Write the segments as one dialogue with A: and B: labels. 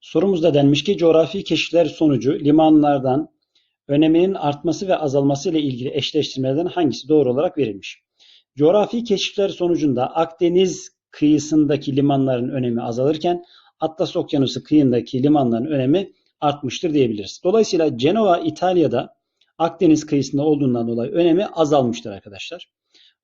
A: Sorumuzda denmiş ki coğrafi keşifler sonucu limanlardan öneminin artması ve azalması ile ilgili eşleştirmelerden hangisi doğru olarak verilmiş? Coğrafi keşifler sonucunda Akdeniz kıyısındaki limanların önemi azalırken Atlas Okyanusu kıyındaki limanların önemi artmıştır diyebiliriz. Dolayısıyla Cenova İtalya'da Akdeniz kıyısında olduğundan dolayı önemi azalmıştır arkadaşlar.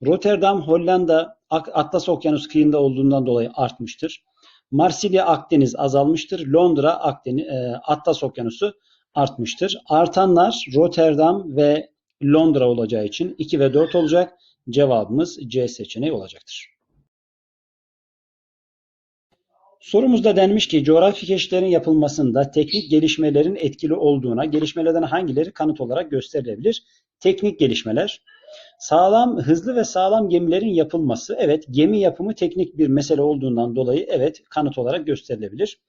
A: Rotterdam Hollanda Atlas Okyanusu kıyında olduğundan dolayı artmıştır. Marsilya Akdeniz azalmıştır. Londra Akdeniz, e, Atlas Okyanusu artmıştır. Artanlar Rotterdam ve Londra olacağı için 2 ve 4 olacak. Cevabımız C seçeneği olacaktır. Sorumuzda denmiş ki coğrafi keşiflerin yapılmasında teknik gelişmelerin etkili olduğuna gelişmelerden hangileri kanıt olarak gösterilebilir? Teknik gelişmeler. Sağlam, hızlı ve sağlam gemilerin yapılması. Evet, gemi yapımı teknik bir mesele olduğundan dolayı evet kanıt olarak gösterilebilir.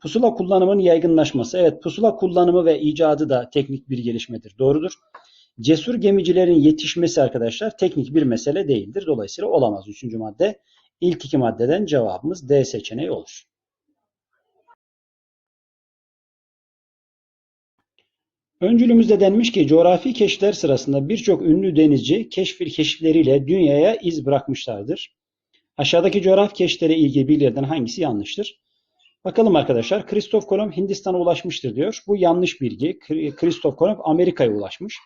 A: Pusula kullanımının yaygınlaşması. Evet, pusula kullanımı ve icadı da teknik bir gelişmedir. Doğrudur. Cesur gemicilerin yetişmesi arkadaşlar teknik bir mesele değildir. Dolayısıyla olamaz. Üçüncü madde. İlk iki maddeden cevabımız D seçeneği olur. Öncülümüzde denmiş ki coğrafi keşifler sırasında birçok ünlü denizci keşfir keşifleriyle dünyaya iz bırakmışlardır. Aşağıdaki coğrafi keşiflere ilgili bilgilerden hangisi yanlıştır? Bakalım arkadaşlar. Kristof Kolomb Hindistan'a ulaşmıştır diyor. Bu yanlış bilgi. Kristof Kolomb Amerika'ya ulaşmış.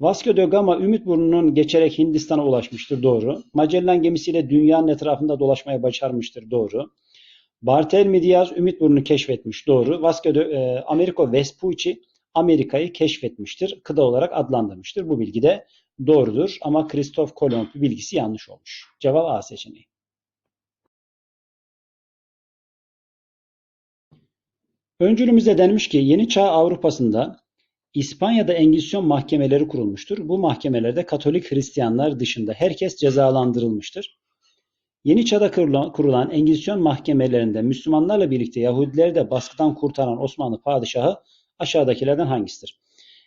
A: Vasco da Gama Ümitburnu'nun geçerek Hindistan'a ulaşmıştır. Doğru. Magellan gemisiyle dünyanın etrafında dolaşmaya başarmıştır. Doğru. Bartolomé Diaz Ümitburnu'nu keşfetmiş. Doğru. Vasco da e, Americo Vespucci Amerika'yı keşfetmiştir. Kıda olarak adlandırmıştır. Bu bilgi de doğrudur ama Kristof Kolomb bilgisi yanlış olmuş. Cevap A seçeneği. Öncülümüzde denmiş ki yeni çağ Avrupa'sında İspanya'da Engizisyon mahkemeleri kurulmuştur. Bu mahkemelerde Katolik Hristiyanlar dışında herkes cezalandırılmıştır. Yeni çağda kurulan Engizisyon mahkemelerinde Müslümanlarla birlikte Yahudileri de baskıdan kurtaran Osmanlı padişahı aşağıdakilerden hangisidir?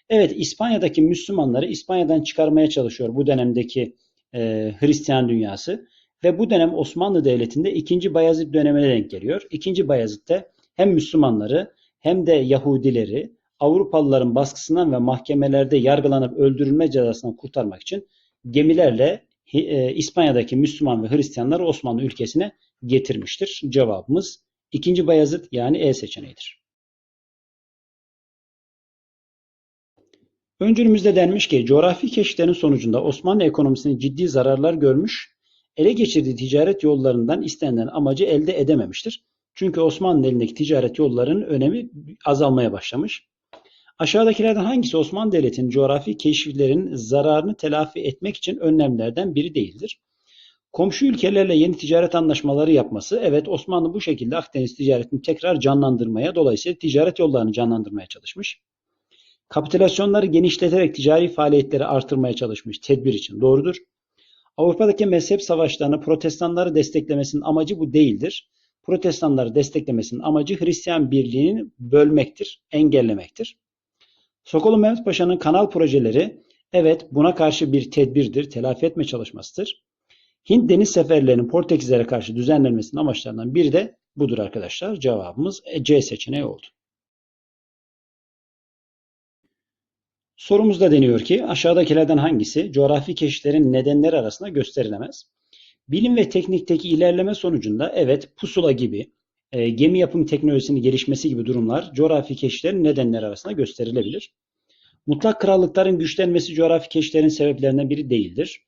A: Evet İspanya'daki Müslümanları İspanya'dan çıkarmaya çalışıyor bu dönemdeki e, Hristiyan dünyası. Ve bu dönem Osmanlı Devleti'nde 2. Bayezid dönemine denk geliyor. 2. Bayezid'de hem Müslümanları hem de Yahudileri Avrupalıların baskısından ve mahkemelerde yargılanıp öldürülme cezasından kurtarmak için gemilerle e, İspanya'daki Müslüman ve Hristiyanları Osmanlı ülkesine getirmiştir. Cevabımız 2. Bayezid yani E seçeneğidir. Öncülümüzde denmiş ki coğrafi keşiflerin sonucunda Osmanlı ekonomisinin ciddi zararlar görmüş, ele geçirdiği ticaret yollarından istenilen amacı elde edememiştir. Çünkü Osmanlı elindeki ticaret yollarının önemi azalmaya başlamış. Aşağıdakilerden hangisi Osmanlı Devleti'nin coğrafi keşiflerin zararını telafi etmek için önlemlerden biri değildir? Komşu ülkelerle yeni ticaret anlaşmaları yapması, evet Osmanlı bu şekilde Akdeniz ticaretini tekrar canlandırmaya, dolayısıyla ticaret yollarını canlandırmaya çalışmış. Kapitülasyonları genişleterek ticari faaliyetleri artırmaya çalışmış tedbir için doğrudur. Avrupa'daki mezhep savaşlarını protestanları desteklemesinin amacı bu değildir. Protestanları desteklemesinin amacı Hristiyan birliğini bölmektir, engellemektir. Sokolu Mehmet Paşa'nın kanal projeleri evet buna karşı bir tedbirdir, telafi etme çalışmasıdır. Hint deniz seferlerinin Portekizlere karşı düzenlenmesinin amaçlarından biri de budur arkadaşlar. Cevabımız C seçeneği oldu. Sorumuzda deniyor ki aşağıdakilerden hangisi coğrafi keşiflerin nedenleri arasında gösterilemez? Bilim ve teknikteki ilerleme sonucunda evet pusula gibi e, gemi yapım teknolojisinin gelişmesi gibi durumlar coğrafi keşiflerin nedenleri arasında gösterilebilir. Mutlak krallıkların güçlenmesi coğrafi keşiflerin sebeplerinden biri değildir.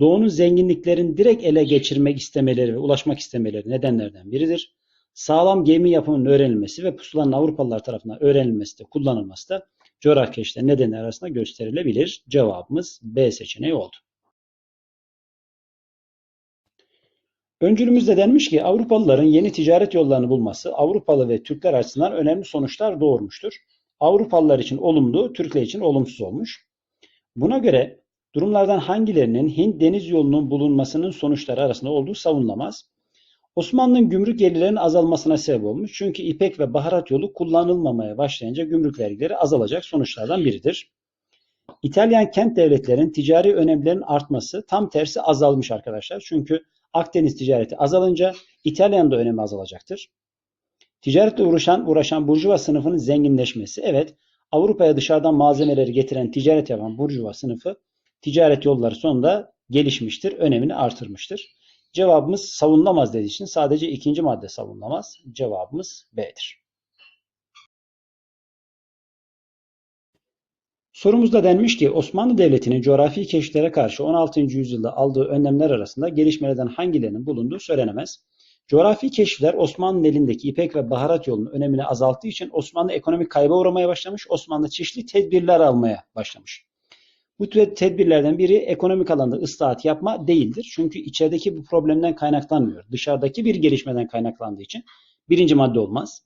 A: Doğunun zenginliklerin direkt ele geçirmek istemeleri ve ulaşmak istemeleri nedenlerden biridir. Sağlam gemi yapımının öğrenilmesi ve pusulanın Avrupalılar tarafından öğrenilmesi de kullanılması da coğrafi keşiflerin nedenleri arasında gösterilebilir. Cevabımız B seçeneği oldu. Öncülümüzde denmiş ki Avrupalıların yeni ticaret yollarını bulması Avrupalı ve Türkler açısından önemli sonuçlar doğurmuştur. Avrupalılar için olumlu, Türkler için olumsuz olmuş. Buna göre durumlardan hangilerinin Hint deniz yolunun bulunmasının sonuçları arasında olduğu savunulamaz. Osmanlı'nın gümrük gelirlerinin azalmasına sebep olmuş. Çünkü ipek ve baharat yolu kullanılmamaya başlayınca gümrük vergileri azalacak sonuçlardan biridir. İtalyan kent devletlerin ticari önemlerinin artması tam tersi azalmış arkadaşlar. Çünkü Akdeniz ticareti azalınca İtalyan'da önemi azalacaktır. Ticaretle uğraşan, uğraşan burjuva sınıfının zenginleşmesi. Evet, Avrupa'ya dışarıdan malzemeleri getiren, ticaret yapan burjuva sınıfı ticaret yolları sonunda gelişmiştir, önemini artırmıştır. Cevabımız savunlamaz dediği için sadece ikinci madde savunlamaz. Cevabımız B'dir. Sorumuzda denmiş ki Osmanlı Devleti'nin coğrafi keşiflere karşı 16. yüzyılda aldığı önlemler arasında gelişmelerden hangilerinin bulunduğu söylenemez. Coğrafi keşifler Osmanlı'nın elindeki İpek ve baharat yolunun önemini azalttığı için Osmanlı ekonomik kayba uğramaya başlamış, Osmanlı çeşitli tedbirler almaya başlamış. Bu tedbirlerden biri ekonomik alanda ıslahat yapma değildir. Çünkü içerideki bu problemden kaynaklanmıyor. Dışarıdaki bir gelişmeden kaynaklandığı için birinci madde olmaz.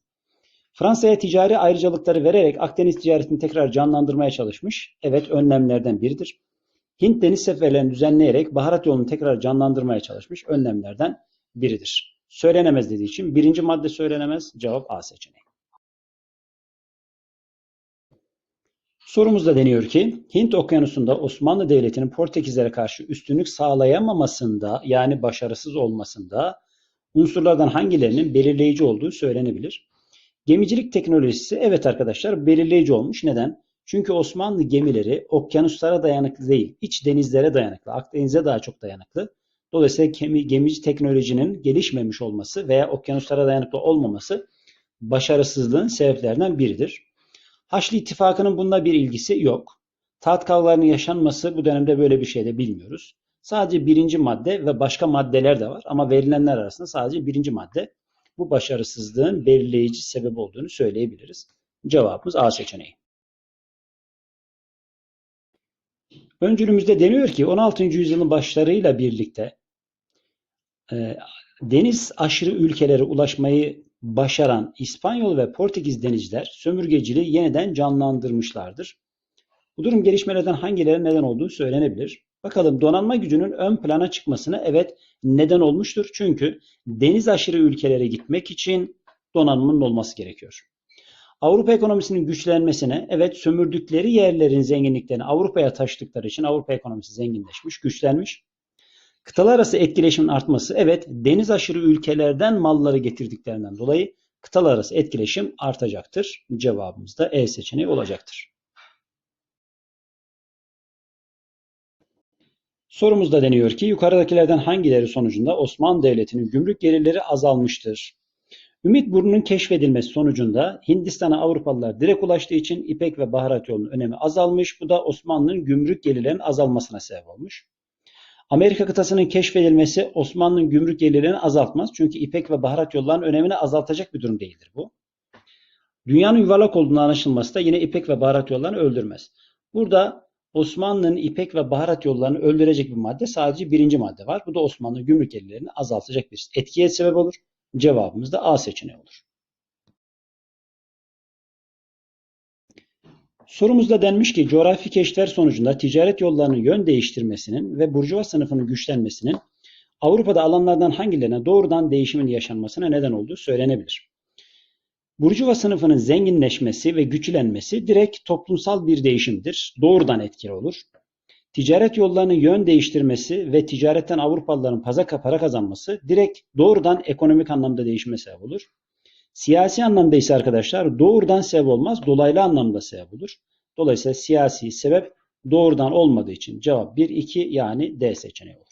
A: Fransa'ya ticari ayrıcalıkları vererek Akdeniz ticaretini tekrar canlandırmaya çalışmış. Evet önlemlerden biridir. Hint deniz seferlerini düzenleyerek baharat yolunu tekrar canlandırmaya çalışmış. Önlemlerden biridir. Söylenemez dediği için birinci madde söylenemez. Cevap A seçeneği. Sorumuzda deniyor ki Hint okyanusunda Osmanlı Devleti'nin Portekizlere karşı üstünlük sağlayamamasında yani başarısız olmasında unsurlardan hangilerinin belirleyici olduğu söylenebilir. Gemicilik teknolojisi evet arkadaşlar belirleyici olmuş. Neden? Çünkü Osmanlı gemileri okyanuslara dayanıklı değil, iç denizlere dayanıklı, Akdeniz'e daha çok dayanıklı. Dolayısıyla gemi, gemici teknolojinin gelişmemiş olması veya okyanuslara dayanıklı olmaması başarısızlığın sebeplerinden biridir. Haçlı İttifakı'nın bunda bir ilgisi yok. Taht kavgalarının yaşanması bu dönemde böyle bir şey de bilmiyoruz. Sadece birinci madde ve başka maddeler de var ama verilenler arasında sadece birinci madde bu başarısızlığın belirleyici sebep olduğunu söyleyebiliriz. Cevabımız A seçeneği. Öncülümüzde deniyor ki 16. yüzyılın başlarıyla birlikte e, deniz aşırı ülkelere ulaşmayı başaran İspanyol ve Portekiz denizciler sömürgeciliği yeniden canlandırmışlardır. Bu durum gelişmelerden hangileri neden olduğu söylenebilir. Bakalım donanma gücünün ön plana çıkmasına evet neden olmuştur. Çünkü deniz aşırı ülkelere gitmek için donanmanın olması gerekiyor. Avrupa ekonomisinin güçlenmesine evet sömürdükleri yerlerin zenginliklerini Avrupa'ya taşıdıkları için Avrupa ekonomisi zenginleşmiş, güçlenmiş. Kıtalar arası etkileşimin artması evet deniz aşırı ülkelerden malları getirdiklerinden dolayı kıtalar arası etkileşim artacaktır. Cevabımız da E seçeneği olacaktır. Sorumuzda deniyor ki yukarıdakilerden hangileri sonucunda Osmanlı Devleti'nin gümrük gelirleri azalmıştır? Ümit burnunun keşfedilmesi sonucunda Hindistan'a Avrupalılar direkt ulaştığı için İpek ve baharat yolunun önemi azalmış. Bu da Osmanlı'nın gümrük gelirlerinin azalmasına sebep olmuş. Amerika kıtasının keşfedilmesi Osmanlı'nın gümrük gelirlerini azaltmaz. Çünkü İpek ve baharat yollarının önemini azaltacak bir durum değildir bu. Dünyanın yuvarlak olduğunu anlaşılması da yine İpek ve baharat yollarını öldürmez. Burada Osmanlı'nın İpek ve baharat yollarını öldürecek bir madde sadece birinci madde var. Bu da Osmanlı gümrük gelirlerini azaltacak bir etkiye sebep olur. Cevabımız da A seçeneği olur. Sorumuzda denmiş ki coğrafi keşifler sonucunda ticaret yollarının yön değiştirmesinin ve burjuva sınıfının güçlenmesinin Avrupa'da alanlardan hangilerine doğrudan değişimin yaşanmasına neden olduğu söylenebilir. Burjuva sınıfının zenginleşmesi ve güçlenmesi direkt toplumsal bir değişimdir. Doğrudan etkili olur. Ticaret yollarının yön değiştirmesi ve ticaretten Avrupalıların pazaka para kazanması direkt doğrudan ekonomik anlamda değişime sebep olur. Siyasi anlamda ise arkadaşlar doğrudan sebep olmaz, dolaylı anlamda sebep olur. Dolayısıyla siyasi sebep doğrudan olmadığı için cevap 1, 2 yani D seçeneği olur.